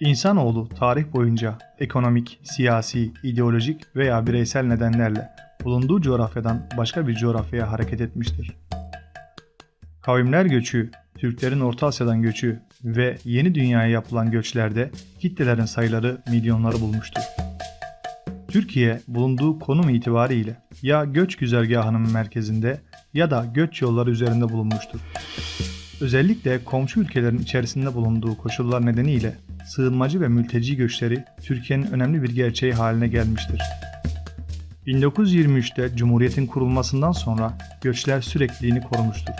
İnsanoğlu tarih boyunca ekonomik, siyasi, ideolojik veya bireysel nedenlerle bulunduğu coğrafyadan başka bir coğrafyaya hareket etmiştir. Kavimler göçü, Türklerin Orta Asya'dan göçü ve yeni dünyaya yapılan göçlerde kitlelerin sayıları milyonları bulmuştur. Türkiye bulunduğu konum itibariyle ya göç güzergahının merkezinde ya da göç yolları üzerinde bulunmuştur. Özellikle komşu ülkelerin içerisinde bulunduğu koşullar nedeniyle sığınmacı ve mülteci göçleri Türkiye'nin önemli bir gerçeği haline gelmiştir. 1923'te Cumhuriyet'in kurulmasından sonra göçler sürekliliğini korumuştur.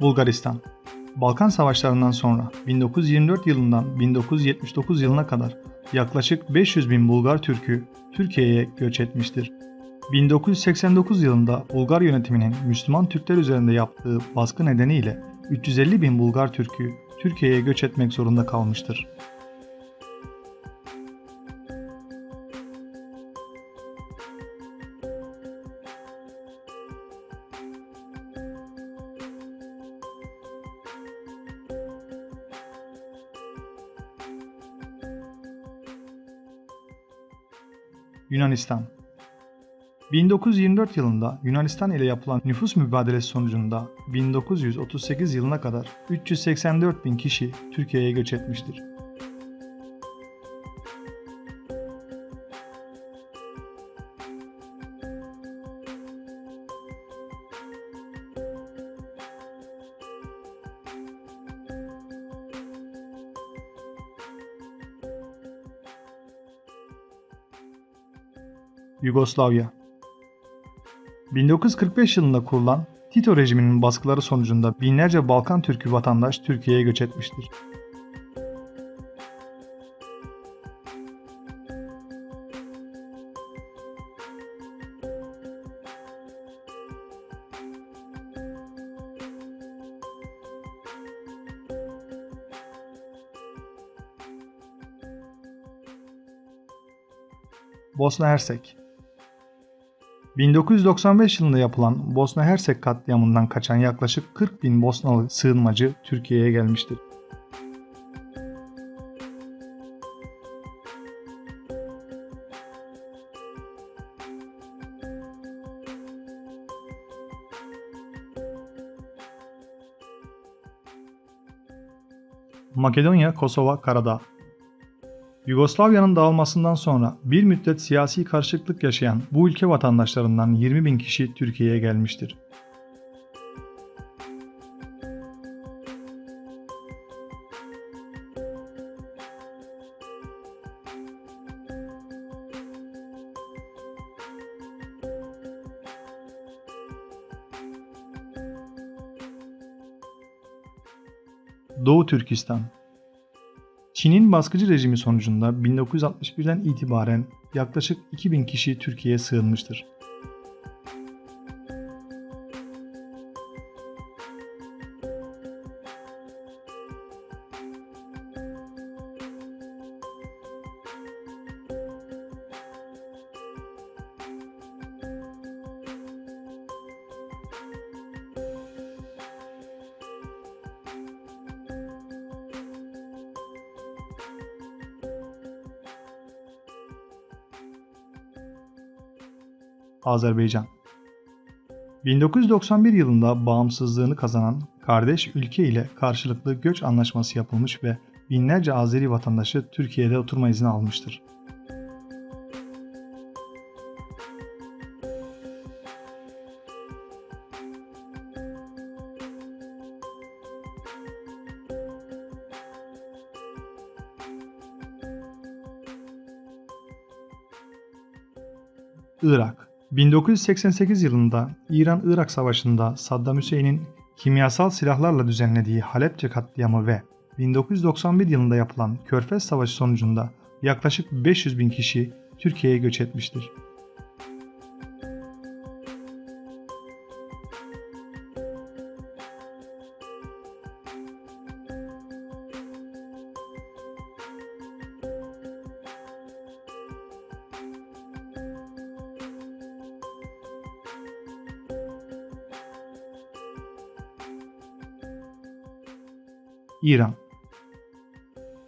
Bulgaristan Balkan Savaşlarından sonra 1924 yılından 1979 yılına kadar yaklaşık 500 bin Bulgar Türk'ü Türkiye'ye göç etmiştir. 1989 yılında Bulgar yönetiminin Müslüman Türkler üzerinde yaptığı baskı nedeniyle 350 bin Bulgar Türk'ü Türkiye'ye göç etmek zorunda kalmıştır. Yunanistan 1924 yılında Yunanistan ile yapılan nüfus mübadelesi sonucunda 1938 yılına kadar 384 bin kişi Türkiye'ye göç etmiştir. Yugoslavya 1945 yılında kurulan Tito rejiminin baskıları sonucunda binlerce Balkan Türk'ü vatandaş Türkiye'ye göç etmiştir. Bosna Hersek 1995 yılında yapılan Bosna Hersek katliamından kaçan yaklaşık 40 bin Bosnalı sığınmacı Türkiye'ye gelmiştir. Makedonya, Kosova, Karadağ Yugoslavya'nın dağılmasından sonra bir müddet siyasi karışıklık yaşayan bu ülke vatandaşlarından 20 bin kişi Türkiye'ye gelmiştir. Doğu Türkistan Çin'in baskıcı rejimi sonucunda 1961'den itibaren yaklaşık 2000 kişi Türkiye'ye sığınmıştır. Azerbaycan 1991 yılında bağımsızlığını kazanan kardeş ülke ile karşılıklı göç anlaşması yapılmış ve binlerce Azeri vatandaşı Türkiye'de oturma izni almıştır. Irak 1988 yılında İran-Irak Savaşı'nda Saddam Hüseyin'in kimyasal silahlarla düzenlediği Halepçe katliamı ve 1991 yılında yapılan Körfez Savaşı sonucunda yaklaşık 500 bin kişi Türkiye'ye göç etmiştir. İran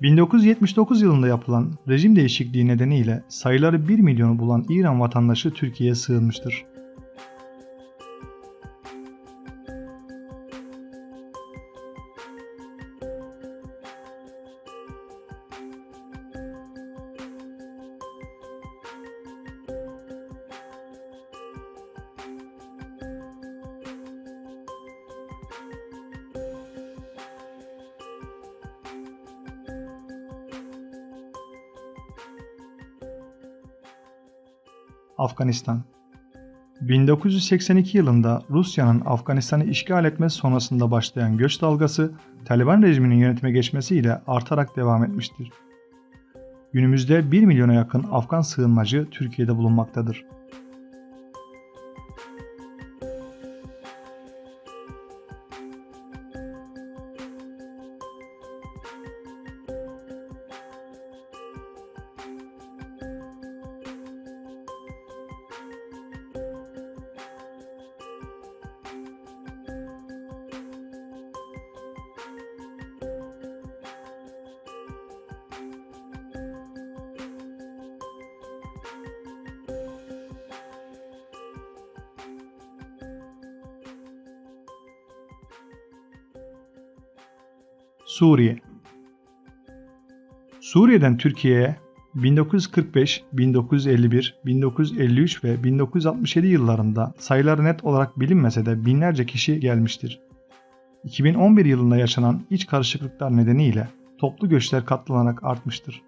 1979 yılında yapılan rejim değişikliği nedeniyle sayıları 1 milyonu bulan İran vatandaşı Türkiye'ye sığınmıştır. Afganistan 1982 yılında Rusya'nın Afganistan'ı işgal etmesi sonrasında başlayan göç dalgası Taliban rejiminin yönetime geçmesiyle artarak devam etmiştir. Günümüzde 1 milyona yakın Afgan sığınmacı Türkiye'de bulunmaktadır. Suriye Suriye'den Türkiye'ye 1945, 1951, 1953 ve 1967 yıllarında sayıları net olarak bilinmese de binlerce kişi gelmiştir. 2011 yılında yaşanan iç karışıklıklar nedeniyle toplu göçler katlanarak artmıştır.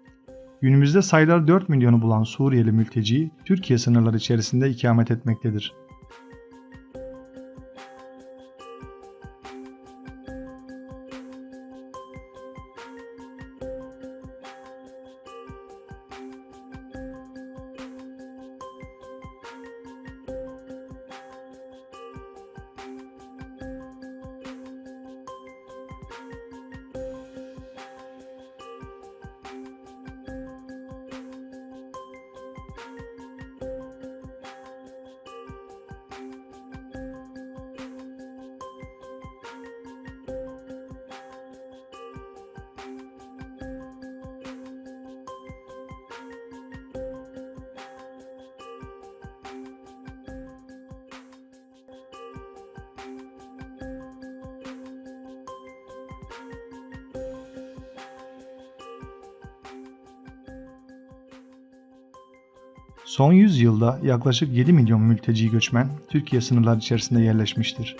Günümüzde sayıları 4 milyonu bulan Suriyeli mülteci Türkiye sınırları içerisinde ikamet etmektedir. Son 100 yılda yaklaşık 7 milyon mülteci göçmen Türkiye sınırları içerisinde yerleşmiştir.